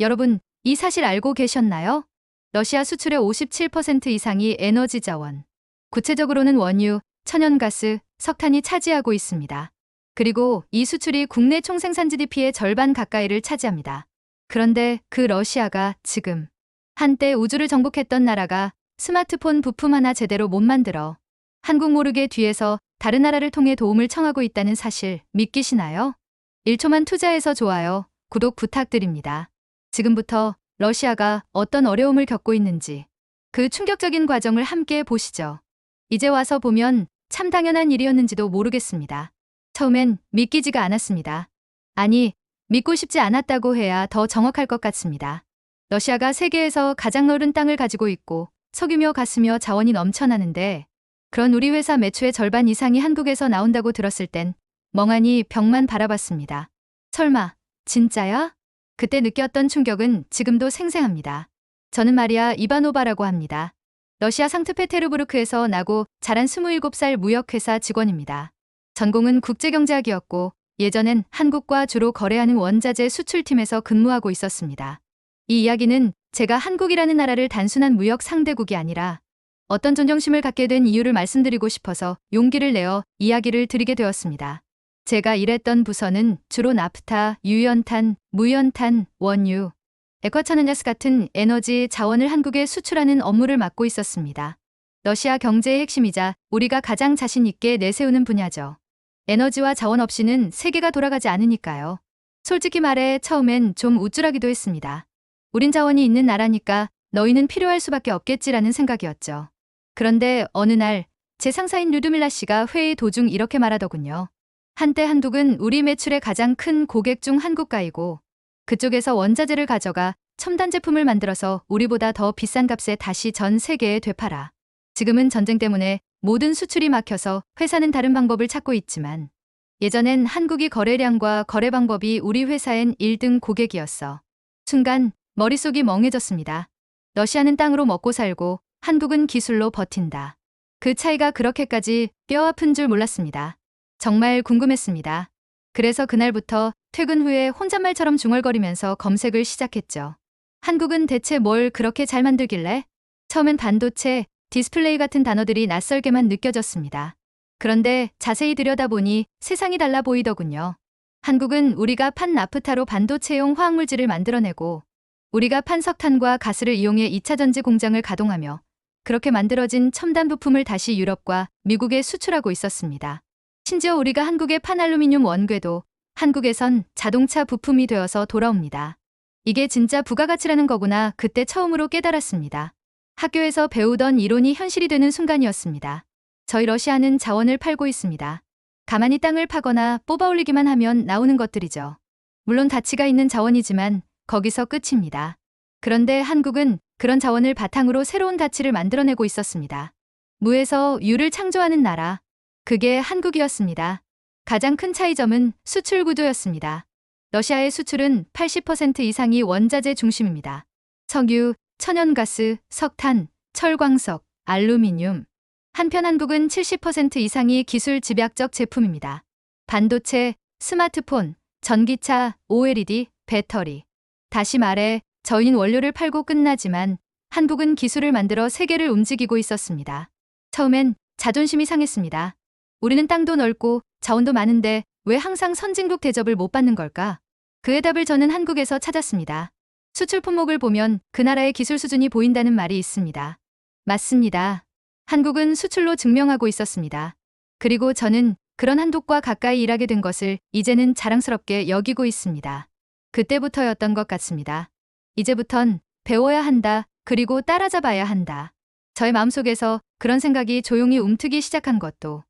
여러분, 이 사실 알고 계셨나요? 러시아 수출의 57% 이상이 에너지 자원. 구체적으로는 원유, 천연가스, 석탄이 차지하고 있습니다. 그리고 이 수출이 국내 총생산 GDP의 절반 가까이를 차지합니다. 그런데 그 러시아가 지금 한때 우주를 정복했던 나라가 스마트폰 부품 하나 제대로 못 만들어 한국 모르게 뒤에서 다른 나라를 통해 도움을 청하고 있다는 사실 믿기시나요? 1초만 투자해서 좋아요, 구독 부탁드립니다. 지금부터 러시아가 어떤 어려움을 겪고 있는지 그 충격적인 과정을 함께 보시죠. 이제 와서 보면 참 당연한 일이었는지도 모르겠습니다. 처음엔 믿기지가 않았습니다. 아니, 믿고 싶지 않았다고 해야 더 정확할 것 같습니다. 러시아가 세계에서 가장 넓은 땅을 가지고 있고 석유며 가스며 자원이 넘쳐나는데 그런 우리 회사 매출의 절반 이상이 한국에서 나온다고 들었을 땐 멍하니 벽만 바라봤습니다. 설마, 진짜야? 그때 느꼈던 충격은 지금도 생생합니다. 저는 마리아 이바노바라고 합니다. 러시아 상트페테르부르크에서 나고 자란 27살 무역회사 직원입니다. 전공은 국제경제학이었고 예전엔 한국과 주로 거래하는 원자재 수출팀에서 근무하고 있었습니다. 이 이야기는 제가 한국이라는 나라를 단순한 무역 상대국이 아니라 어떤 존경심을 갖게 된 이유를 말씀드리고 싶어서 용기를 내어 이야기를 드리게 되었습니다. 제가 일했던 부서는 주로 나프타, 유연탄, 무연탄, 원유, 에쿼천연가스 같은 에너지 자원을 한국에 수출하는 업무를 맡고 있었습니다. 러시아 경제의 핵심이자 우리가 가장 자신 있게 내세우는 분야죠. 에너지와 자원 없이는 세계가 돌아가지 않으니까요. 솔직히 말해 처음엔 좀 우쭐하기도 했습니다. 우린 자원이 있는 나라니까 너희는 필요할 수밖에 없겠지라는 생각이었죠. 그런데 어느 날 제 상사인 류드밀라 씨가 회의 도중 이렇게 말하더군요. 한때 한국은 우리 매출의 가장 큰 고객 중 한국가이고 그쪽에서 원자재를 가져가 첨단 제품을 만들어서 우리보다 더 비싼 값에 다시 전 세계에 되팔아. 지금은 전쟁 때문에 모든 수출이 막혀서 회사는 다른 방법을 찾고 있지만 예전엔 한국이 거래량과 거래 방법이 우리 회사엔 1등 고객이었어. 순간 머릿속이 멍해졌습니다. 러시아는 땅으로 먹고 살고 한국은 기술로 버틴다. 그 차이가 그렇게까지 뼈아픈 줄 몰랐습니다. 정말 궁금했습니다. 그래서 그날부터 퇴근 후에 혼잣말처럼 중얼거리면서 검색을 시작했죠. 한국은 대체 뭘 그렇게 잘 만들길래? 처음엔 반도체, 디스플레이 같은 단어들이 낯설게만 느껴졌습니다. 그런데 자세히 들여다보니 세상이 달라 보이더군요. 한국은 우리가 판 나프타로 반도체용 화학물질을 만들어내고 우리가 판 석탄과 가스를 이용해 2차 전지 공장을 가동하며 그렇게 만들어진 첨단 부품을 다시 유럽과 미국에 수출하고 있었습니다. 심지어 우리가 한국의 판알루미늄 원괴도 한국에선 자동차 부품이 되어서 돌아옵니다. 이게 진짜 부가가치라는 거구나 그때 처음으로 깨달았습니다. 학교에서 배우던 이론이 현실이 되는 순간이었습니다. 저희 러시아는 자원을 팔고 있습니다. 가만히 땅을 파거나 뽑아 올리기만 하면 나오는 것들이죠. 물론 가치가 있는 자원이지만 거기서 끝입니다. 그런데 한국은 그런 자원을 바탕으로 새로운 가치를 만들어내고 있었습니다. 무에서 유를 창조하는 나라. 그게 한국이었습니다. 가장 큰 차이점은 수출 구조였습니다. 러시아의 수출은 80% 이상이 원자재 중심입니다. 석유, 천연가스, 석탄, 철광석, 알루미늄. 한편 한국은 70% 이상이 기술 집약적 제품입니다. 반도체, 스마트폰, 전기차, OLED, 배터리. 다시 말해 저희는 원료를 팔고 끝나지만 한국은 기술을 만들어 세계를 움직이고 있었습니다. 처음엔 자존심이 상했습니다. 우리는 땅도 넓고 자원도 많은데 왜 항상 선진국 대접을 못 받는 걸까? 그의 답을 저는 한국에서 찾았습니다. 수출 품목을 보면 그 나라의 기술 수준이 보인다는 말이 있습니다. 맞습니다. 한국은 수출로 증명하고 있었습니다. 그리고 저는 그런 한국과 가까이 일하게 된 것을 이제는 자랑스럽게 여기고 있습니다. 그때부터였던 것 같습니다. 이제부턴 배워야 한다, 그리고 따라잡아야 한다. 저의 마음속에서 그런 생각이 조용히 움트기 시작한 것도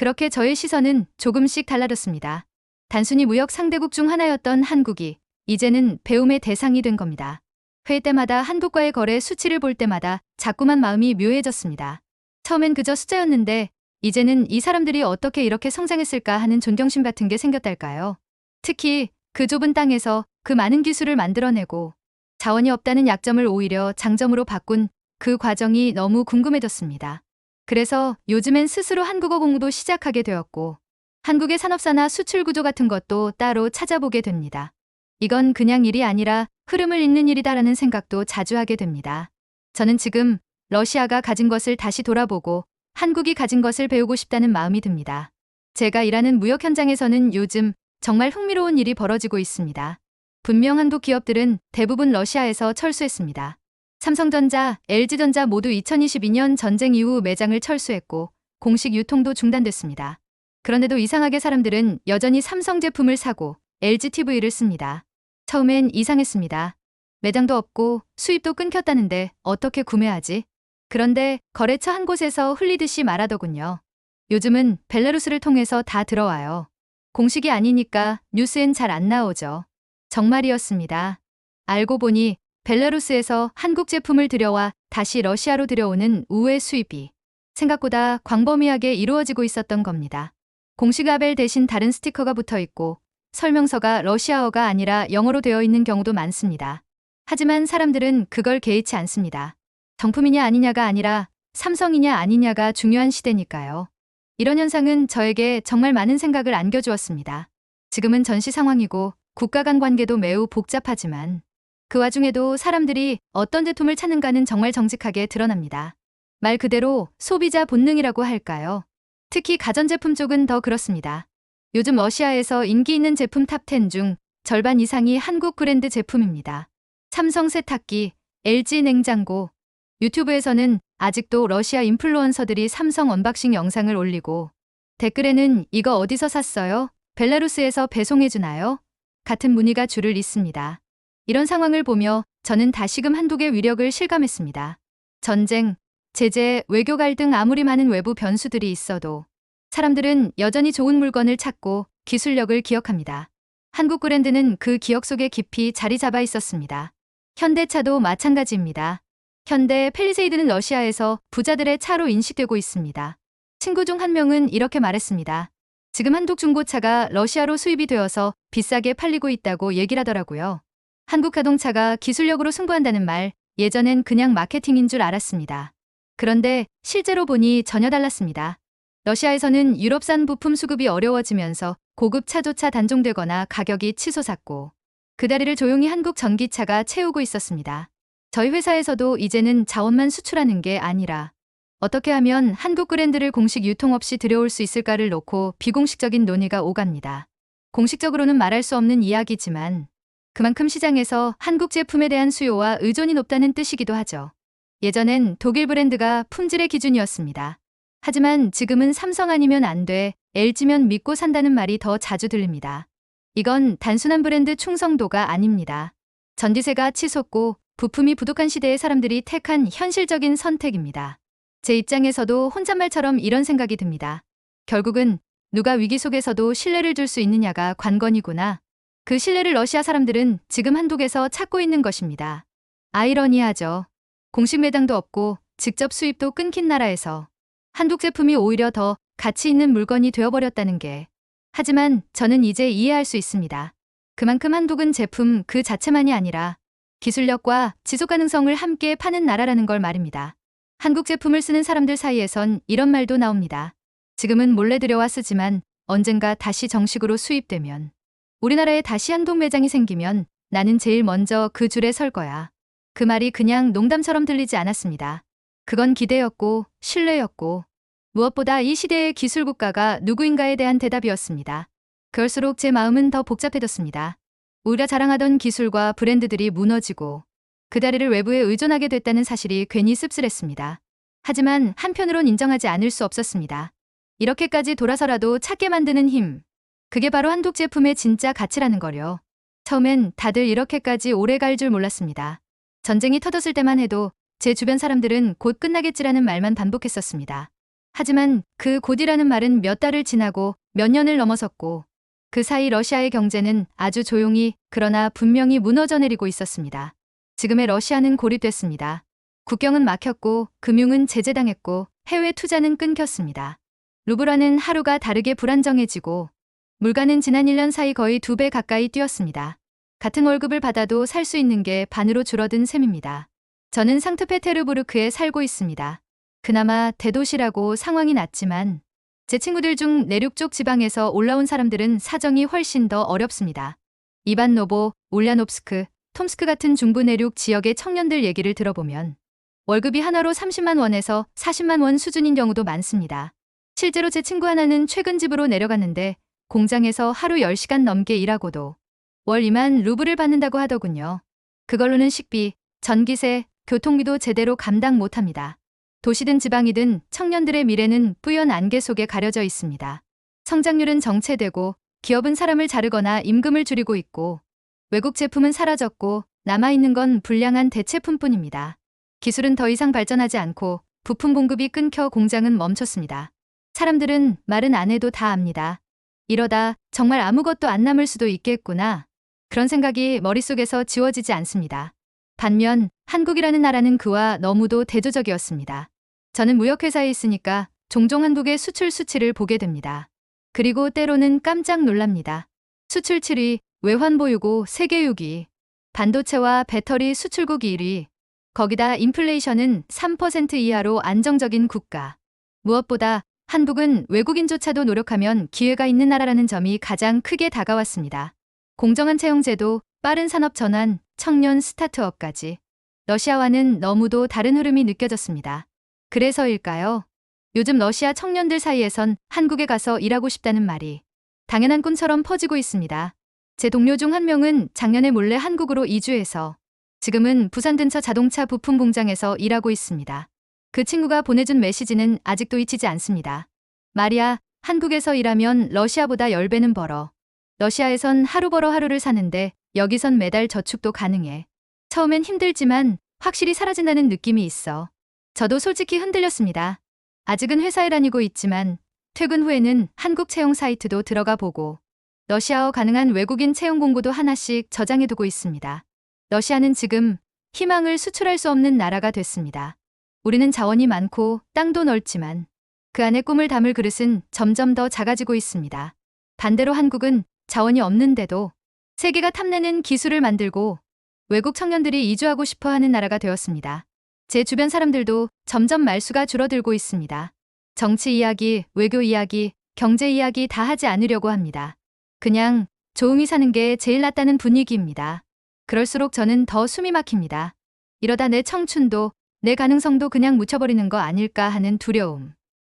그렇게 저의 시선은 조금씩 달라졌습니다. 단순히 무역 상대국 중 하나였던 한국이 이제는 배움의 대상이 된 겁니다. 회의 때마다 한국과의 거래 수치를 볼 때마다 자꾸만 마음이 묘해졌습니다. 처음엔 그저 숫자였는데 이제는 이 사람들이 어떻게 이렇게 성장했을까 하는 존경심 같은 게 생겼달까요? 특히 그 좁은 땅에서 그 많은 기술을 만들어내고 자원이 없다는 약점을 오히려 장점으로 바꾼 그 과정이 너무 궁금해졌습니다. 그래서 요즘엔 스스로 한국어 공부도 시작하게 되었고 한국의 산업사나 수출 구조 같은 것도 따로 찾아보게 됩니다. 이건 그냥 일이 아니라 흐름을 잇는 일이다라는 생각도 자주 하게 됩니다. 저는 지금 러시아가 가진 것을 다시 돌아보고 한국이 가진 것을 배우고 싶다는 마음이 듭니다. 제가 일하는 무역 현장에서는 요즘 정말 흥미로운 일이 벌어지고 있습니다. 분명 한국 기업들은 대부분 러시아에서 철수했습니다. 삼성전자, LG전자 모두 2022년 전쟁 이후 매장을 철수했고 공식 유통도 중단됐습니다. 그런데도 이상하게 사람들은 여전히 삼성 제품을 사고 LG TV를 씁니다. 처음엔 이상했습니다. 매장도 없고 수입도 끊겼다는데 어떻게 구매하지? 그런데 거래처 한 곳에서 흘리듯이 말하더군요. 요즘은 벨라루스를 통해서 다 들어와요. 공식이 아니니까 뉴스엔 잘 안 나오죠. 정말이었습니다. 알고 보니 벨라루스에서 한국 제품을 들여와 다시 러시아로 들여오는 우회 수입이 생각보다 광범위하게 이루어지고 있었던 겁니다. 공식 아벨 대신 다른 스티커가 붙어 있고 설명서가 러시아어가 아니라 영어로 되어 있는 경우도 많습니다. 하지만 사람들은 그걸 개의치 않습니다. 정품이냐 아니냐가 아니라 삼성이냐 아니냐가 중요한 시대니까요. 이런 현상은 저에게 정말 많은 생각을 안겨주었습니다. 지금은 전시 상황이고 국가 간 관계도 매우 복잡하지만 그 와중에도 사람들이 어떤 제품을 찾는가는 정말 정직하게 드러납니다. 말 그대로 소비자 본능이라고 할까요? 특히 가전제품 쪽은 더 그렇습니다. 요즘 러시아에서 인기 있는 제품 탑 10 중 절반 이상이 한국 브랜드 제품입니다. 삼성 세탁기, LG 냉장고, 유튜브에서는 아직도 러시아 인플루언서들이 삼성 언박싱 영상을 올리고 댓글에는 이거 어디서 샀어요? 벨라루스에서 배송해주나요? 같은 문의가 줄을 잇습니다. 이런 상황을 보며 저는 다시금 한국의 위력을 실감했습니다. 전쟁, 제재, 외교 갈등 아무리 많은 외부 변수들이 있어도 사람들은 여전히 좋은 물건을 찾고 기술력을 기억합니다. 한국 브랜드는 그 기억 속에 깊이 자리 잡아 있었습니다. 현대차도 마찬가지입니다. 현대 펠리세이드는 러시아에서 부자들의 차로 인식되고 있습니다. 친구 중 한 명은 이렇게 말했습니다. 지금 한국 중고차가 러시아로 수입이 되어서 비싸게 팔리고 있다고 얘기를 하더라고요. 한국 자동차가 기술력으로 승부한다는 말, 예전엔 그냥 마케팅인 줄 알았습니다. 그런데 실제로 보니 전혀 달랐습니다. 러시아에서는 유럽산 부품 수급이 어려워지면서 고급 차조차 단종되거나 가격이 치솟았고 그 다리를 조용히 한국 전기차가 채우고 있었습니다. 저희 회사에서도 이제는 자원만 수출하는 게 아니라 어떻게 하면 한국 브랜드를 공식 유통 없이 들여올 수 있을까를 놓고 비공식적인 논의가 오갑니다. 공식적으로는 말할 수 없는 이야기지만 그만큼 시장에서 한국 제품에 대한 수요와 의존이 높다는 뜻이기도 하죠. 예전엔 독일 브랜드가 품질의 기준이었습니다. 하지만 지금은 삼성 아니면 안 돼, LG면 믿고 산다는 말이 더 자주 들립니다. 이건 단순한 브랜드 충성도가 아닙니다. 전기세가 치솟고 부품이 부족한 시대에 사람들이 택한 현실적인 선택입니다. 제 입장에서도 혼잣말처럼 이런 생각이 듭니다. 결국은 누가 위기 속에서도 신뢰를 줄 수 있느냐가 관건이구나. 그 신뢰를 러시아 사람들은 지금 한국에서 찾고 있는 것입니다. 아이러니하죠. 공식 매장도 없고 직접 수입도 끊긴 나라에서 한국 제품이 오히려 더 가치 있는 물건이 되어버렸다는 게. 하지만 저는 이제 이해할 수 있습니다. 그만큼 한국은 제품 그 자체만이 아니라 기술력과 지속 가능성을 함께 파는 나라라는 걸 말입니다. 한국 제품을 쓰는 사람들 사이에선 이런 말도 나옵니다. 지금은 몰래 들여와 쓰지만 언젠가 다시 정식으로 수입되면 우리나라에 다시 한국 매장이 생기면 나는 제일 먼저 그 줄에 설 거야. 그 말이 그냥 농담처럼 들리지 않았습니다. 그건 기대였고 신뢰였고 무엇보다 이 시대의 기술 국가가 누구인가에 대한 대답이었습니다. 그럴수록 제 마음은 더 복잡해졌습니다. 우리가 자랑하던 기술과 브랜드들이 무너지고 그 다리를 외부에 의존하게 됐다는 사실이 괜히 씁쓸했습니다. 하지만 한편으론 인정하지 않을 수 없었습니다. 이렇게까지 돌아서라도 찾게 만드는 힘. 그게 바로 한국 제품의 진짜 가치라는 거려. 처음엔 다들 이렇게까지 오래 갈 줄 몰랐습니다. 전쟁이 터졌을 때만 해도 제 주변 사람들은 곧 끝나겠지라는 말만 반복했었습니다. 하지만 그 곧이라는 말은 몇 달을 지나고 몇 년을 넘어섰고 그 사이 러시아의 경제는 아주 조용히 그러나 분명히 무너져 내리고 있었습니다. 지금의 러시아는 고립됐습니다. 국경은 막혔고 금융은 제재당했고 해외 투자는 끊겼습니다. 루브라는 하루가 다르게 불안정해지고 물가는 지난 1년 사이 거의 두 배 가까이 뛰었습니다. 같은 월급을 받아도 살 수 있는 게 반으로 줄어든 셈입니다. 저는 상트페테르부르크에 살고 있습니다. 그나마 대도시라고 상황이 낫지만 제 친구들 중 내륙 쪽 지방에서 올라온 사람들은 사정이 훨씬 더 어렵습니다. 이반노보, 울야노프스크, 톰스크 같은 중부 내륙 지역의 청년들 얘기를 들어보면 월급이 하나로 30만 원에서 40만 원 수준인 경우도 많습니다. 실제로 제 친구 하나는 최근 집으로 내려갔는데 공장에서 하루 10시간 넘게 일하고도 월 2만 루블을 받는다고 하더군요. 그걸로는 식비, 전기세, 교통비도 제대로 감당 못합니다. 도시든 지방이든 청년들의 미래는 뿌연 안개 속에 가려져 있습니다. 성장률은 정체되고 기업은 사람을 자르거나 임금을 줄이고 있고 외국 제품은 사라졌고 남아있는 건 불량한 대체품뿐입니다. 기술은 더 이상 발전하지 않고 부품 공급이 끊겨 공장은 멈췄습니다. 사람들은 말은 안 해도 다 압니다. 이러다 정말 아무것도 안 남을 수도 있겠구나. 그런 생각이 머릿속에서 지워지지 않습니다. 반면 한국이라는 나라는 그와 너무도 대조적이었습니다. 저는 무역회사에 있으니까 종종 한국의 수출 수치를 보게 됩니다. 그리고 때로는 깜짝 놀랍니다. 수출 7위, 외환 보유고 세계 6위, 반도체와 배터리 수출국 1위, 거기다 인플레이션은 3% 이하로 안정적인 국가. 무엇보다 한국은 외국인조차도 노력하면 기회가 있는 나라라는 점이 가장 크게 다가왔습니다. 공정한 채용제도, 빠른 산업 전환, 청년 스타트업까지. 러시아와는 너무도 다른 흐름이 느껴졌습니다. 그래서일까요? 요즘 러시아 청년들 사이에선 한국에 가서 일하고 싶다는 말이 당연한 꿈처럼 퍼지고 있습니다. 제 동료 중 한 명은 작년에 몰래 한국으로 이주해서 지금은 부산 근처 자동차 부품 공장에서 일하고 있습니다. 그 친구가 보내준 메시지는 아직도 잊히지 않습니다. 말이야, 한국에서 일하면 러시아보다 10배는 벌어. 러시아에선 하루 벌어 하루를 사는데 여기선 매달 저축도 가능해. 처음엔 힘들지만 확실히 사라진다는 느낌이 있어. 저도 솔직히 흔들렸습니다. 아직은 회사에 다니고 있지만 퇴근 후에는 한국 채용 사이트도 들어가 보고 러시아어 가능한 외국인 채용 공고도 하나씩 저장해 두고 있습니다. 러시아는 지금 희망을 수출할 수 없는 나라가 됐습니다. 우리는 자원이 많고 땅도 넓지만 그 안에 꿈을 담을 그릇은 점점 더 작아지고 있습니다. 반대로 한국은 자원이 없는데도 세계가 탐내는 기술을 만들고 외국 청년들이 이주하고 싶어 하는 나라가 되었습니다. 제 주변 사람들도 점점 말수가 줄어들고 있습니다. 정치 이야기, 외교 이야기, 경제 이야기 다 하지 않으려고 합니다. 그냥 조용히 사는 게 제일 낫다는 분위기입니다. 그럴수록 저는 더 숨이 막힙니다. 이러다 내 청춘도 내 가능성도 그냥 묻혀버리는 거 아닐까 하는 두려움.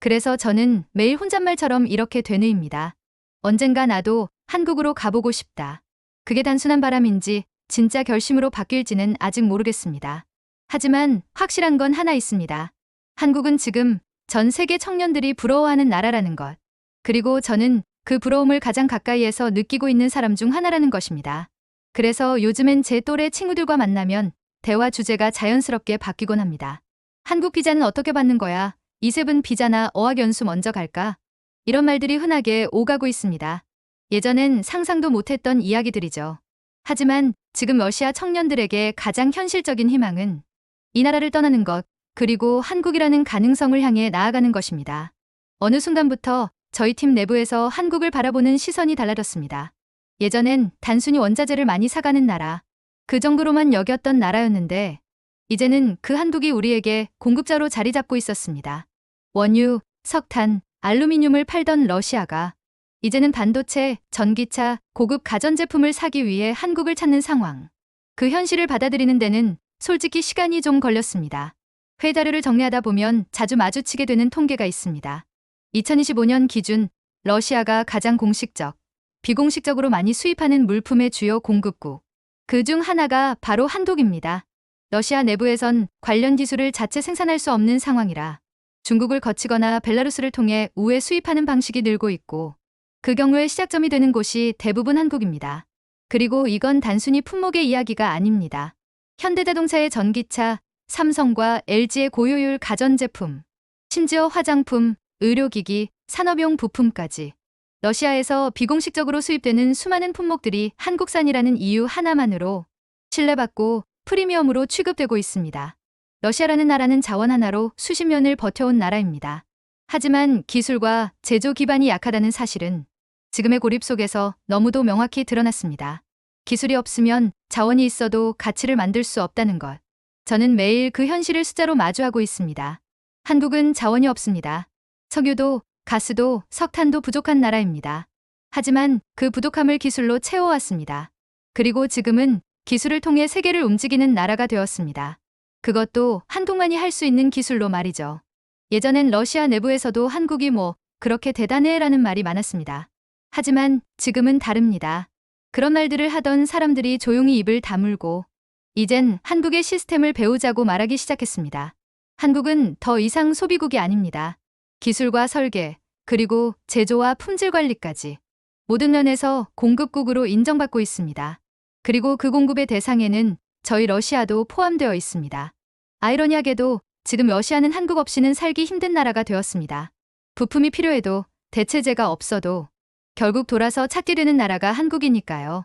그래서 저는 매일 혼잣말처럼 이렇게 되뇌입니다. 언젠가 나도 한국으로 가보고 싶다. 그게 단순한 바람인지 진짜 결심으로 바뀔지는 아직 모르겠습니다. 하지만 확실한 건 하나 있습니다. 한국은 지금 전 세계 청년들이 부러워하는 나라라는 것. 그리고 저는 그 부러움을 가장 가까이에서 느끼고 있는 사람 중 하나라는 것입니다. 그래서 요즘엔 제 또래 친구들과 만나면 대화 주제가 자연스럽게 바뀌곤 합니다. 한국 비자는 어떻게 받는 거야? 이세분 비자나 어학연수 먼저 갈까? 이런 말들이 흔하게 오가고 있습니다. 예전엔 상상도 못했던 이야기들이죠. 하지만 지금 러시아 청년들에게 가장 현실적인 희망은 이 나라를 떠나는 것, 그리고 한국이라는 가능성을 향해 나아가는 것입니다. 어느 순간부터 저희 팀 내부에서 한국을 바라보는 시선이 달라졌습니다. 예전엔 단순히 원자재를 많이 사가는 나라, 그 정도로만 여겼던 나라였는데, 이제는 그 한국이 우리에게 공급자로 자리 잡고 있었습니다. 원유, 석탄, 알루미늄을 팔던 러시아가 이제는 반도체, 전기차, 고급 가전제품을 사기 위해 한국을 찾는 상황. 그 현실을 받아들이는 데는 솔직히 시간이 좀 걸렸습니다. 회자료를 정리하다 보면 자주 마주치게 되는 통계가 있습니다. 2025년 기준 러시아가 가장 공식적, 비공식적으로 많이 수입하는 물품의 주요 공급국. 그 중 하나가 바로 한독입니다. 러시아 내부에선 관련 기술을 자체 생산할 수 없는 상황이라 중국을 거치거나 벨라루스를 통해 우회 수입하는 방식이 늘고 있고 그 경우에 시작점이 되는 곳이 대부분 한국입니다. 그리고 이건 단순히 품목의 이야기가 아닙니다. 현대자동차의 전기차, 삼성과 LG의 고효율 가전제품, 심지어 화장품, 의료기기, 산업용 부품까지 러시아에서 비공식적으로 수입되는 수많은 품목들이 한국산이라는 이유 하나만으로 신뢰받고 프리미엄으로 취급되고 있습니다. 러시아라는 나라는 자원 하나로 수십 년을 버텨온 나라입니다. 하지만 기술과 제조 기반이 약하다는 사실은 지금의 고립 속에서 너무도 명확히 드러났습니다. 기술이 없으면 자원이 있어도 가치를 만들 수 없다는 것. 저는 매일 그 현실을 숫자로 마주하고 있습니다. 한국은 자원이 없습니다. 석유도, 가스도, 석탄도 부족한 나라입니다. 하지만 그 부족함을 기술로 채워왔습니다. 그리고 지금은 기술을 통해 세계를 움직이는 나라가 되었습니다. 그것도 한동안이 할 수 있는 기술로 말이죠. 예전엔 러시아 내부에서도 한국이 뭐 그렇게 대단해라는 말이 많았습니다. 하지만 지금은 다릅니다. 그런 말들을 하던 사람들이 조용히 입을 다물고 이젠 한국의 시스템을 배우자고 말하기 시작했습니다. 한국은 더 이상 소비국이 아닙니다. 기술과 설계, 그리고 제조와 품질 관리까지 모든 면에서 공급국으로 인정받고 있습니다. 그리고 그 공급의 대상에는 저희 러시아도 포함되어 있습니다. 아이러니하게도 지금 러시아는 한국 없이는 살기 힘든 나라가 되었습니다. 부품이 필요해도 대체제가 없어도 결국 돌아서 찾게 되는 나라가 한국이니까요.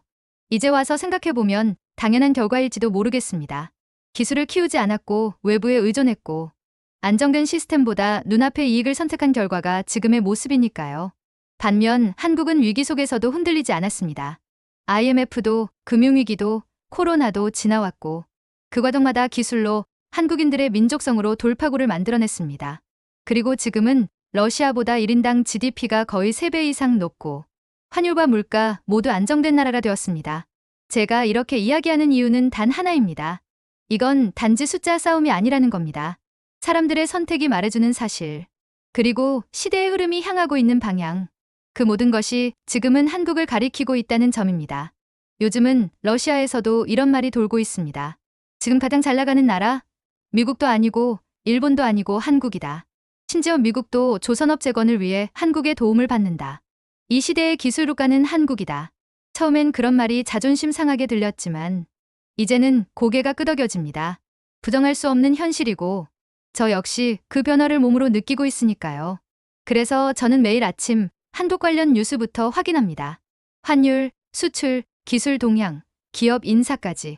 이제 와서 생각해보면 당연한 결과일지도 모르겠습니다. 기술을 키우지 않았고 외부에 의존했고 안정된 시스템보다 눈앞의 이익을 선택한 결과가 지금의 모습이니까요. 반면 한국은 위기 속에서도 흔들리지 않았습니다. IMF도 금융위기도 코로나도 지나왔고 그 과정마다 기술로 한국인들의 민족성으로 돌파구를 만들어냈습니다. 그리고 지금은 러시아보다 1인당 GDP가 거의 3배 이상 높고 환율과 물가 모두 안정된 나라가 되었습니다. 제가 이렇게 이야기하는 이유는 단 하나입니다. 이건 단지 숫자 싸움이 아니라는 겁니다. 사람들의 선택이 말해주는 사실. 그리고 시대의 흐름이 향하고 있는 방향. 그 모든 것이 지금은 한국을 가리키고 있다는 점입니다. 요즘은 러시아에서도 이런 말이 돌고 있습니다. 지금 가장 잘 나가는 나라? 미국도 아니고 일본도 아니고 한국이다. 심지어 미국도 조선업 재건을 위해 한국의 도움을 받는다. 이 시대의 기술국가는 한국이다. 처음엔 그런 말이 자존심 상하게 들렸지만 이제는 고개가 끄덕여집니다. 부정할 수 없는 현실이고 저 역시 그 변화를 몸으로 느끼고 있으니까요. 그래서 저는 매일 아침 한국 관련 뉴스부터 확인합니다. 환율, 수출, 기술 동향, 기업 인사까지.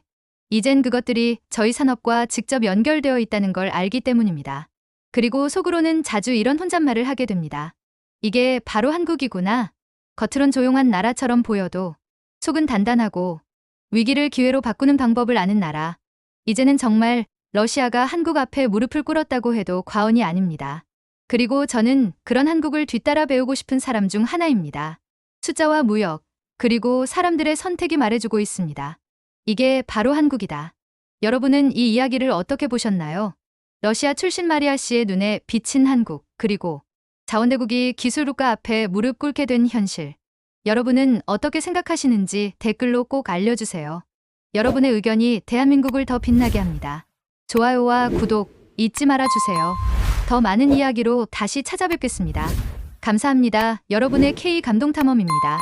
이젠 그것들이 저희 산업과 직접 연결되어 있다는 걸 알기 때문입니다. 그리고 속으로는 자주 이런 혼잣말을 하게 됩니다. 이게 바로 한국이구나. 겉으론 조용한 나라처럼 보여도 속은 단단하고 위기를 기회로 바꾸는 방법을 아는 나라. 이제는 정말 러시아가 한국 앞에 무릎을 꿇었다고 해도 과언이 아닙니다. 그리고 저는 그런 한국을 뒤따라 배우고 싶은 사람 중 하나입니다. 숫자와 무역, 그리고 사람들의 선택이 말해주고 있습니다. 이게 바로 한국이다. 여러분은 이 이야기를 어떻게 보셨나요? 러시아 출신 마리아 씨의 눈에 비친 한국, 그리고 자원대국이 기술국가 앞에 무릎 꿇게 된 현실. 여러분은 어떻게 생각하시는지 댓글로 꼭 알려주세요. 여러분의 의견이 대한민국을 더 빛나게 합니다. 좋아요와 구독 잊지 말아주세요. 더 많은 이야기로 다시 찾아뵙겠습니다. 감사합니다. 여러분의 K 감동탐험입니다.